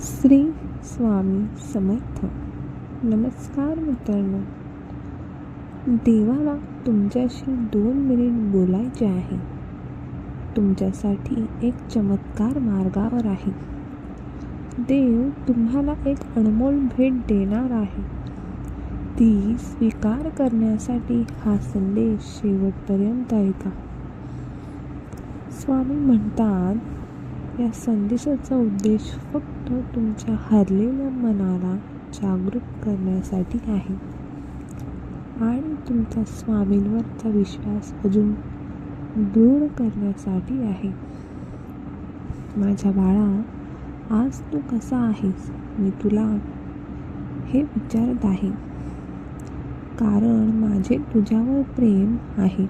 श्री स्वामी समर्थ. नमस्कार मित्रांनो. देवाला तुमच्याशी दोन मिनिट बोलायचे आहे. तुमच्यासाठी एक चमत्कार मार्गावर आहे. देव तुम्हाला एक अनमोल भेट देणार आहे. ती स्वीकार करण्यासाठी हा संदेश शेवटपर्यंत ऐका. स्वामी म्हणतात या संदेशाचा उद्देश फक्त तुमच्या हरलेल्या मनाला जागृत करण्यासाठी आहे. आणि तुमचा स्वामींवरचा विश्वास अजून दृढ करण्यासाठी आहे. माझ्या बाळा आज तू कसा आहेस? मी तुला हे विचारत आहे. कारण माझे तुझ्यावर प्रेम आहे.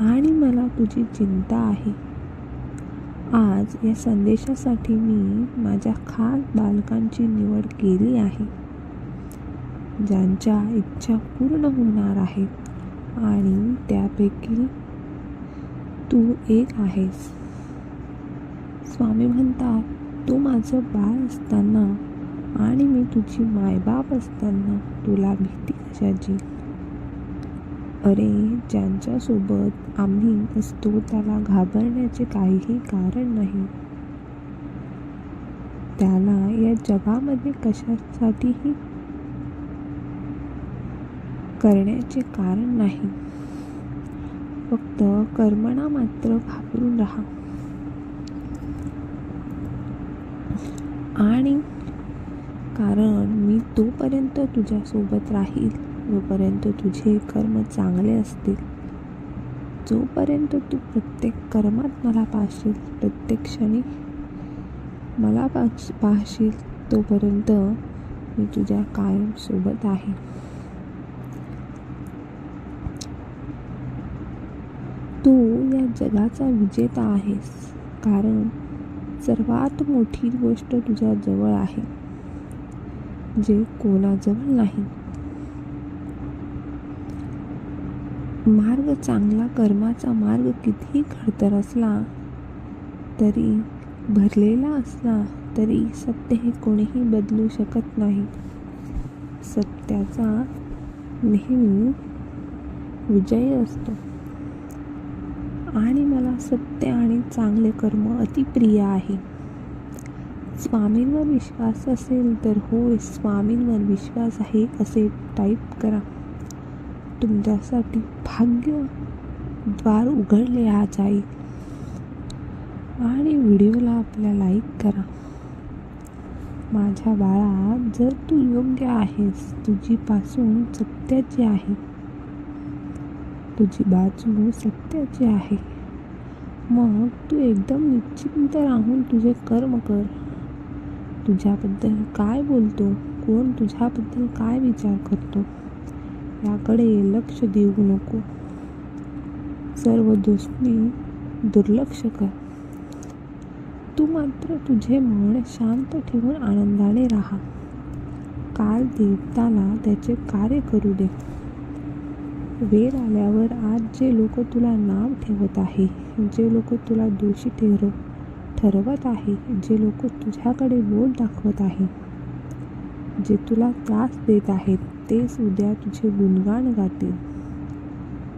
आणि मला तुझी चिंता आहे. आज या संदेशासाठी मी माझ्या खास बालकांची निवड केली आहे. ज्यांच्या इच्छा पूर्ण होणार आहेत आणि त्यापैकी तू एक आहेस. स्वामी म्हणतात तू माझं बाळ असताना आणि मी तुझी मायबाप असताना तुला भीती कशाची? अरे ज्यांच्यासोबत आम्ही असतो त्याला घाबरण्याचे काहीही कारण नाही. त्याला या जगामध्ये कशासाठीही करण्याचे कारण नाही. फक्त कर्मणा मात्र घाबरून राहा. आणि कारण मी तोपर्यंत तुझ्यासोबत राहील. जोपर्यंत तुझे कर्म चांगले असतील जोपर्यंत तू प्रत्येक कर्मात मला पाहशील प्रत्येक क्षणी मला पाश पाहशील तोपर्यंत मी तुझ्या कायम सोबत आहे. तू या जगाचा विजेता आहेस कारण सर्वात मोठी गोष्ट तुझ्या जवळ आहे जे कोणाजवळ नाही. मार्ग चांगला कर्माचा मार्ग कितीही खडतर असला तरी भरलेला असला तरी सत्य हे कोणीही बदलू शकत नाही. सत्याचा नेहमी विजय असतो. आणि मला सत्य आणि चांगले कर्म अतिप्रिय आहे. स्वामींवर विश्वास असेल तर होय स्वामींवर विश्वास आहे असे टाईप करा. तुमच्यासाठी भाग्य द्वार उघडले आज आई. आणि व्हिडिओला आपल्या लाईक करा. माझ्या बाळा जर तू योग्य आहेस तुझी पासून सत्याची आहे. तुझी बाजू सत्याची आहे. मग तू एकदम निश्चिंत राहून तुझे कर्म कर. तुझ्याबद्दल काय बोलतो? कोण तुझ्याबद्दल काय विचार करतो? याकडे लक्ष देऊ नको. सर्व गोष्टी दुर्लक्ष कर. तू मात्र तुझे मन शांत ठेवून आनंदाने राहा. काल देवताला त्याचे कार्य करू दे. वेळ आल्यावर आज जे लोक तुला नाव ठेवत आहे जे लोक तुला दोषी ठेर ठरवत आहे जे लोक तुझ्याकडे बोट दाखवत आहे जे तुला त्रास देत आहेत तेच उद्या तुझे गुणगान गातील.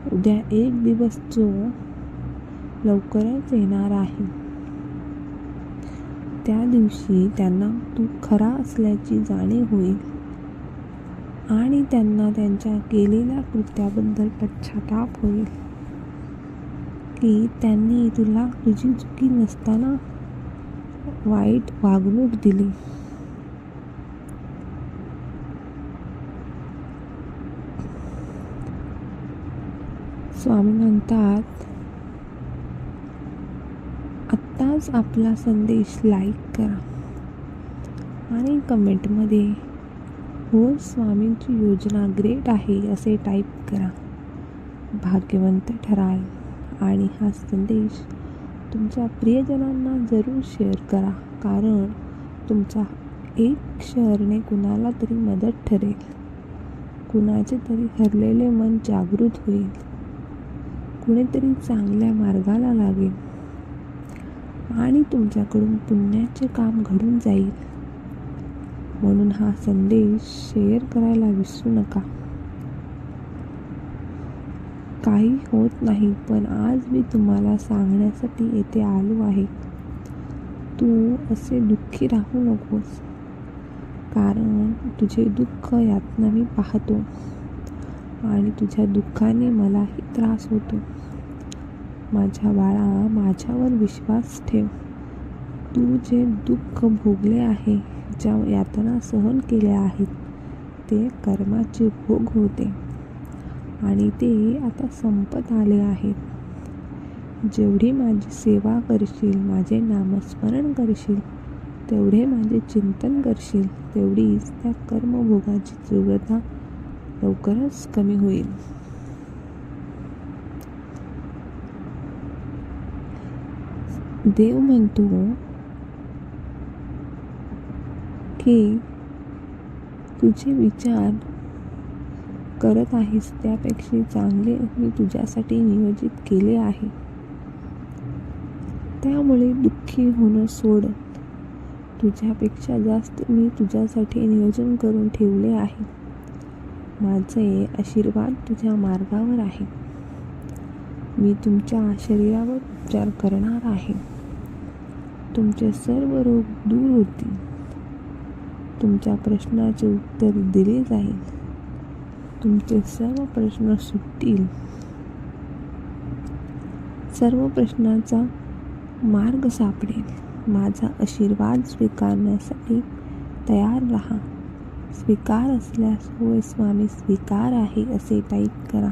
उद्या एक दिवस जो लवकरच येणार आहे. त्या दिवशी त्यांना तू खरा असल्याची जाणीव होईल आणि त्यांना त्यांच्या केलेल्या कृत्याबद्दल पश्चाताप होईल. की त्यांनी तुला तुझी चुकी नसताना वाईट वागणूक दिली. स्वामी म्हणतात आत्ताच आपला संदेश लाईक करा आणि कमेंटमध्ये हो स्वामींची योजना ग्रेट आहे असे टाईप करा. भाग्यवंत ठराल आणि हा संदेश तुमच्या प्रियजनांना जरूर शेअर करा कारण तुमचा एक शेअरने कुणाला तरी मदत ठरेल. कुणाचे तरी हरलेले मन जागृत होईल. कुणीतरी चांगल्या मार्गाला लागेल. आणि तुमच्याकडून पुण्याचे काम घडून जाईल. म्हणून हा संदेश शेअर करायला विसरू नका. काही होत नाही पण आज मी तुम्हाला सांगण्यासाठी येथे आलो आहे. तू असे दुःखी राहू नकोस. कारण तुझे दुःख यातना मी पाहतो. आणि तुझ्या दुःखाने मलाही त्रास होतो. माझ्या बाळा माझ्यावर विश्वास ठेव. तू जे दुःख भोगले आहे ज्या यातना सहन केल्या आहेत ते कर्माचे भोग होते. आणि ते आता संपत आले आहेत. जेवढी माझी सेवा करशील माझे नामस्मरण करशील तेवढे माझे चिंतन करशील तेवढीच त्या कर्मभोगाची तीव्रता लवकरच कमी होईल. देव म्हणतो की तुझे विचार करत आहेस त्यापेक्षा चांगले मी तुझ्यासाठी नियोजित केले आहे. त्यामुळे दुःखी होणं सोड. तुझ्यापेक्षा जास्त मी तुझ्यासाठी नियोजन करून ठेवले आहे. माझे आशीर्वाद तुझ्या मार्गावर आहे. मी तुमच्या शरीरावर उपचार करणार आहे. तुमचे सर्व रोग दूर होतील. तुमच्या प्रश्नाचे उत्तर दिले जाईल. तुमचे सर्व प्रश्न सुटतील. सर्व प्रश्नाचा मार्ग सापडेल. माझा आशीर्वाद स्वीकारण्यासाठी तयार राहा. स्वीकार असल्यास होय स्वामी स्वीकार आहे असे टाईप करा.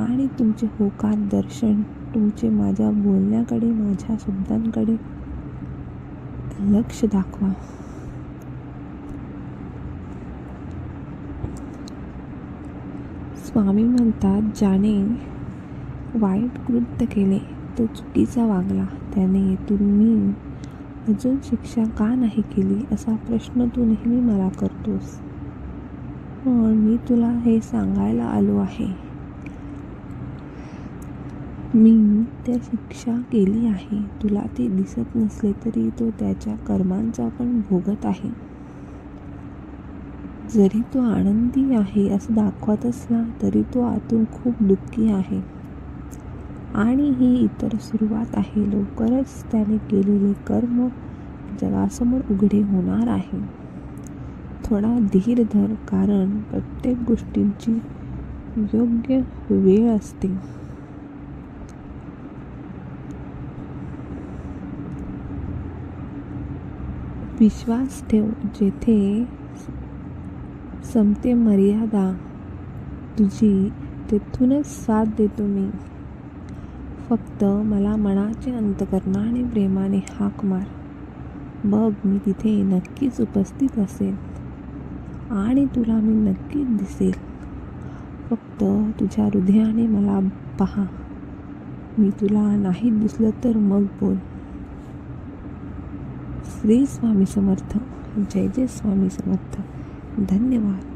आणि तुमचे होकार दर्शन तुमचे माझ्या बोलण्याकडे माझ्या शब्दांकडे लक्ष दाखवा. स्वामी म्हणतात ज्याने वाईट कृत्य केले तो चुकीचा वागला. त्याने तुम्ही अजून शिक्षा का नाही केली असा प्रश्न तू नेहमी मला करतोस? पण मी तुला हे सांगायला आलो आहे. मी त्या शिक्षा केली आहे. तुला ते दिसत नसले तरी तो त्याच्या कर्मांचा पण भोगत आहे. जरी तो आनंदी आहे असं दाखवत असला तरी तो आतून खूप दुःखी आहे. आणि ही इतर सुरुवात आहे. लवकरच त्याने केलेले कर्म जगासमोर उघडे होणार आहे. थोडा धीर धर कारण प्रत्येक गोष्टींची योग्य वेळ असते. विश्वास ठेव जेथे संपते मर्यादा तुझी तेथूनच साथ देतो मी. फक्त मला मनाचे अंतकरणाने प्रेमाने हाक मार बघ मी तिथे नक्कीच उपस्थित असेल आणि तुला मी नक्कीच दिसेल. फक्त तुझ्या हृदयाने मला पहा. मी तुला नाही दिसलं तर मग बोल. श्री स्वामी समर्थ. जय जय स्वामी समर्थ. धन्यवाद.